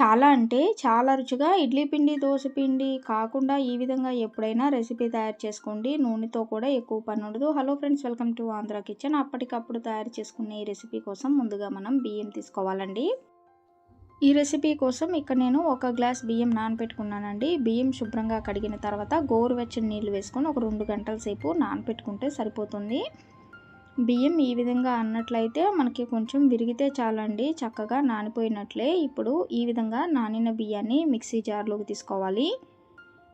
చాలా అంటే చాలా రుచిగా ఇడ్లీ పిండి దోశ పిండి కాకుండా ఈ విధంగా ఎప్పుడైనా రెసిపీ తయారు చేసుకోండి. నూనెతో కూడా ఎక్కువ పని ఉండదు. Hello friends welcome to Andhra kitchen. అప్పటికప్పుడు తయారు చేసుకునే ఈ రెసిపీ కోసం ముందుగా మనం బియ్యం తీసుకోవాలండి. ఈ రెసిపీ కోసం ఇక్కడ నేను ఒక గ్లాస్ బియ్యం నానపెట్టుకున్నానండి బియ్యం శుభ్రంగా కడిగిన తర్వాత గోరువెచ్చని నీళ్ళు వేసుకొని ఒక రెండు గంటల సేపు నానపెట్టుకుంటే సరిపోతుంది. బియ్యం ఈ విధంగా అన్నట్లయితే మనకి కొంచెం విరిగితే చాలండి. చక్కగా నానిపోయినట్లే. ఇప్పుడు ఈ విధంగా నానిన బియ్యాన్ని మిక్సీ జార్లోకి తీసుకోవాలి.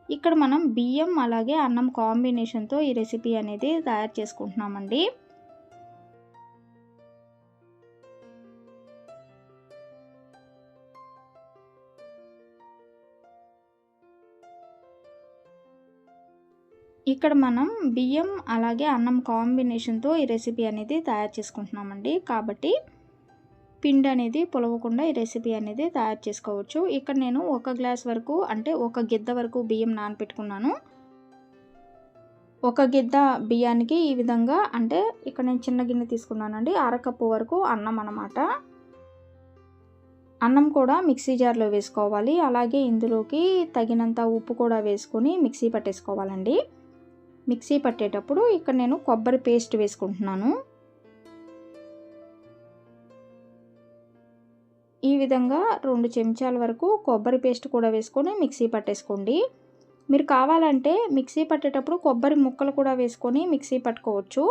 ఇక్కడ మనం బియ్యం అలాగే అన్నం కాంబినేషన్తో ఈ రెసిపీ అనేది తయారు చేసుకుంటున్నామండి. ఇక్కడ మనం బియ్యం అలాగే అన్నం కాంబినేషన్తో ఈ రెసిపీ అనేది తయారు చేసుకుంటున్నామండి. కాబట్టి పిండి అనేది పొలవకుండా ఈ రెసిపీ అనేది తయారు చేసుకోవచ్చు. ఇక్కడ నేను ఒక గ్లాస్ వరకు అంటే ఒక గిద్ద వరకు బియ్యం నానపెట్టుకున్నాను. ఒక గిద్ద బియ్యానికి ఈ విధంగా అంటే ఇక్కడ నేను చిన్న గిన్నె తీసుకున్నానండి. అరకప్పు వరకు అన్నం అనమాట అన్నం కూడా మిక్సీ జార్లో వేసుకోవాలి. అలాగే ఇందులోకి తగినంత ఉప్పు కూడా వేసుకొని మిక్సీ పట్టేసుకోవాలండి. మిక్సీ పట్టేటప్పుడు ఇక్కడ నేను కొబ్బరి పేస్ట్ వేసుకుంటున్నాను. ఈ విధంగా రెండు చెంచాల వరకు కొబ్బరి పేస్ట్ కూడా వేసుకొని మిక్సీ పట్టేసుకోండి. మీరు కావాలంటే మిక్సీ పట్టేటప్పుడు కొబ్బరి ముక్కలు కూడా వేసుకొని మిక్సీ పట్టుకోవచ్చు.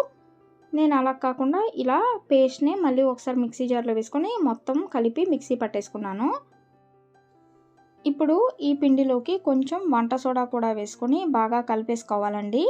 నేను అలా కాకుండా ఇలా పేస్ట్ని మళ్ళీ ఒకసారి మిక్సీ జార్లో వేసుకొని మొత్తం కలిపి మిక్సీ పట్టేసుకున్నాను. ఇప్పుడు ఈ పిండిలోకి కొంచెం వంట సోడా కూడా వేసుకొని బాగా కలిపేసుకోవాలండి.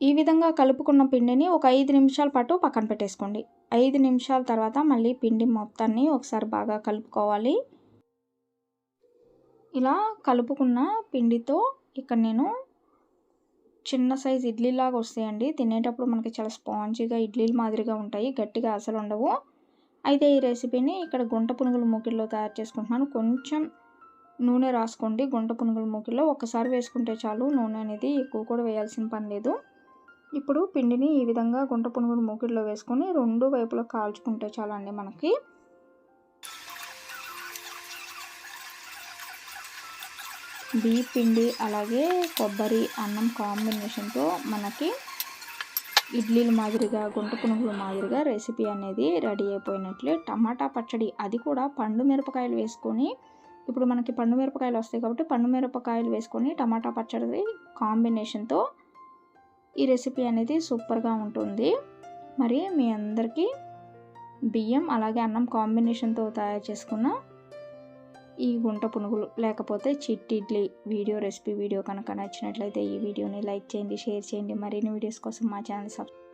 ఈ విధంగా కలుపుకున్న పిండిని ఒక ఐదు నిమిషాల పాటు పక్కన పెట్టేసుకోండి. ఐదు నిమిషాల తర్వాత మళ్ళీ పిండి మొత్తాన్ని ఒకసారి బాగా కలుపుకోవాలి. ఇలా కలుపుకున్న పిండితో ఇక్కడ నేను చిన్న సైజు ఇడ్లీలాగా వస్తాయండి. తినేటప్పుడు మనకి చాలా స్పాంజీగా ఇడ్లీలు మాదిరిగా ఉంటాయి. గట్టిగా అసలు ఉండవు. అయితే ఈ రెసిపీని ఇక్కడ గుంట పునుగుల మూకిల్లో తయారు చేసుకుంటున్నాను. కొంచెం నూనె రాసుకోండి. గుంట పునుగుల మూకిల్లో ఒకసారి వేసుకుంటే చాలు నూనె అనేది ఎక్కువ కూడా వేయాల్సిన పని లేదు. ఇప్పుడు పిండిని ఈ విధంగా గుంట పునుగుడు మూకిడిలో వేసుకొని రెండు వైపులా కాల్చుకుంటే చాలండి మనకి. బియ్య పిండి అలాగే కొబ్బరి అన్నం కాంబినేషన్తో మనకి ఇడ్లీల మాదిరిగా గుంట పునుగుల మాదిరిగా రెసిపీ అనేది రెడీ అయిపోయినట్లే. టమాటా పచ్చడి అది కూడా పండు మిరపకాయలు వేసుకొని ఇప్పుడు మనకి పండు మిరపకాయలు వస్తాయి కాబట్టి పండు మిరపకాయలు వేసుకొని టమాటా పచ్చడి కాంబినేషన్తో ఈ రెసిపీ అనేది సూపర్గా ఉంటుంది. మరి మీ అందరికీ బియ్యం అలాగే అన్నం కాంబినేషన్తో తయారు చేసుకున్న ఈ గుంట పునుగులు లేకపోతే చిట్టి ఇడ్లీ వీడియో రెసిపీ వీడియో కనుక నచ్చినట్లయితే ఈ వీడియోని లైక్ చేయండి షేర్ చేయండి. మరిన్ని వీడియోస్ కోసం మా ఛానల్ సబ్స్క్రైబ్